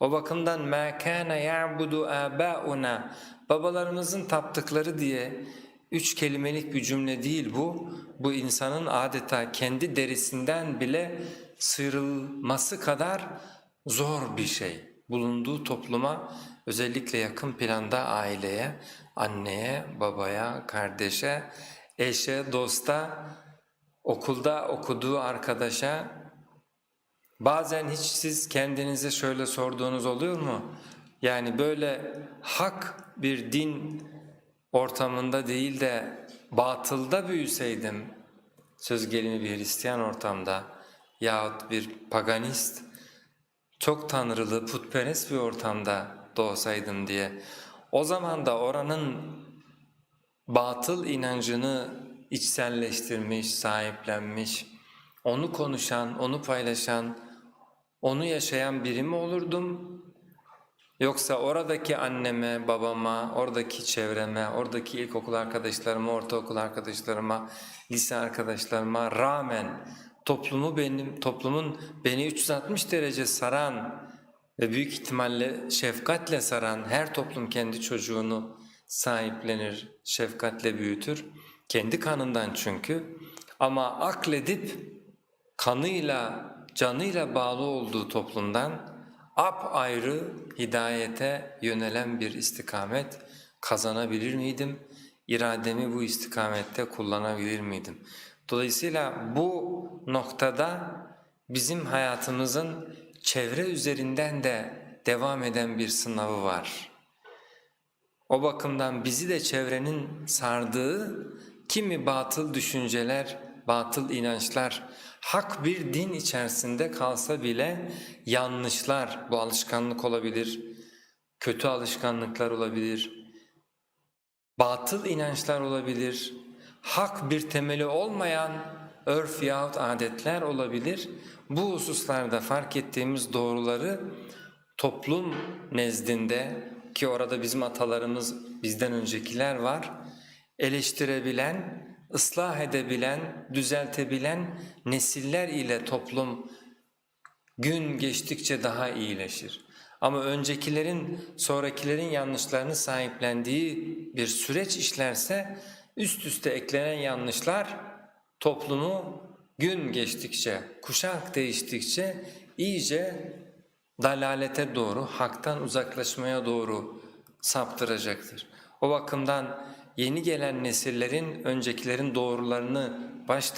O bakımdan مَا كَانَ يَعْبُدُ آبَاؤُنَا Babalarımızın taptıkları diye üç kelimelik bir cümle değil bu. Bu insanın adeta kendi derisinden bile sıyrılması kadar zor bir şey. Bulunduğu topluma özellikle yakın planda aileye, anneye, babaya, kardeşe, eşe, dosta, okulda okuduğu arkadaşa bazen hiç siz kendinize şöyle sorduğunuz oluyor mu? Yani böyle hak bir din ortamında değil de batılda büyüseydim, söz gelimi bir Hristiyan ortamda yahut bir paganist, çok tanrılı, putperest bir ortamda doğsaydım diye, o zaman da oranın batıl inancını içselleştirmiş, sahiplenmiş, onu konuşan, onu paylaşan, onu yaşayan biri mi olurdum? Yoksa oradaki anneme, babama, oradaki çevreme, oradaki ilkokul arkadaşlarıma, ortaokul arkadaşlarıma, lise arkadaşlarıma rağmen toplumu benim toplumun beni 360 derece saran ve büyük ihtimalle şefkatle saran her toplum kendi çocuğunu sahiplenir, şefkatle büyütür. Kendi kanından çünkü. Ama akledip kanıyla, canıyla bağlı olduğu toplumdan apayrı hidayete yönelen bir istikamet kazanabilir miydim? İrademi bu istikamette kullanabilir miydim? Dolayısıyla bu noktada bizim hayatımızın çevre üzerinden de devam eden bir sınavı var. O bakımdan bizi de çevrenin sardığı kimi batıl düşünceler, batıl inançlar, hak bir din içerisinde kalsa bile yanlışlar, bu alışkanlık olabilir, kötü alışkanlıklar olabilir, batıl inançlar olabilir, hak bir temeli olmayan örf yahut adetler olabilir. Bu hususlarda fark ettiğimiz doğruları toplum nezdinde ki orada bizim atalarımız bizden öncekiler var, eleştirebilen, ıslah edebilen, düzeltebilen nesiller ile toplum gün geçtikçe daha iyileşir. Ama öncekilerin, sonrakilerin yanlışlarını sahiplendiği bir süreç işlerse üst üste eklenen yanlışlar toplumu gün geçtikçe, kuşak değiştikçe iyice dalalete doğru, haktan uzaklaşmaya doğru saptıracaktır. O bakımdan yeni gelen nesillerin öncekilerin doğrularını baş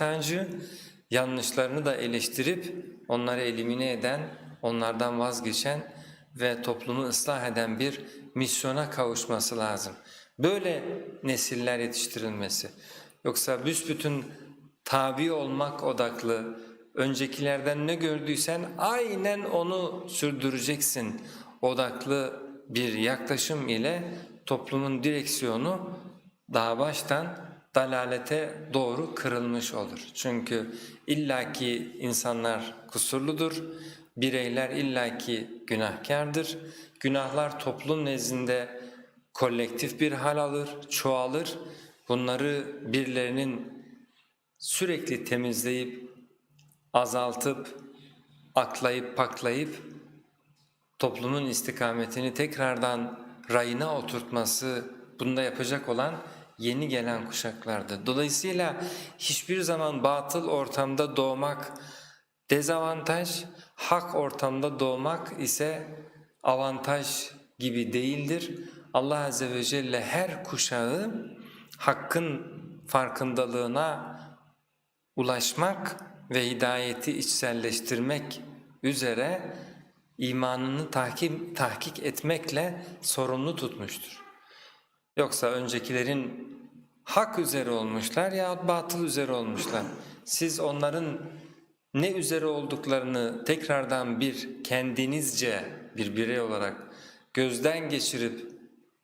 yanlışlarını da eleştirip onları elimine eden, onlardan vazgeçen ve toplumu ıslah eden bir misyona kavuşması lazım. Böyle nesiller yetiştirilmesi. Yoksa büsbütün tabi olmak odaklı, öncekilerden ne gördüysen aynen onu sürdüreceksin odaklı bir yaklaşım ile toplumun direksiyonu daha baştan dalalete doğru kırılmış olur. Çünkü illaki insanlar kusurludur, bireyler illaki günahkardır. Günahlar toplum nezdinde kolektif bir hal alır, çoğalır. Bunları birilerinin sürekli temizleyip, azaltıp, aklayıp, paklayıp toplumun istikametini tekrardan rayına oturtması, bunu da yapacak olan yeni gelen kuşaklardır. Dolayısıyla hiçbir zaman batıl ortamda doğmak dezavantaj, hak ortamda doğmak ise avantaj gibi değildir. Allah Azze ve Celle her kuşağı hakkın farkındalığına ulaşmak ve hidayeti içselleştirmek üzere imanını tahkim, tahkik etmekle sorumlu tutmuştur. Yoksa öncekilerin hak üzere olmuşlar yahut batıl üzere olmuşlar. Siz onların ne üzere olduklarını tekrardan bir kendinizce bir birey olarak gözden geçirip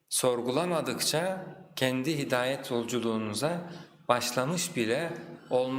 sorgulamadıkça kendi hidayet yolculuğunuza başlamış bile olmaz.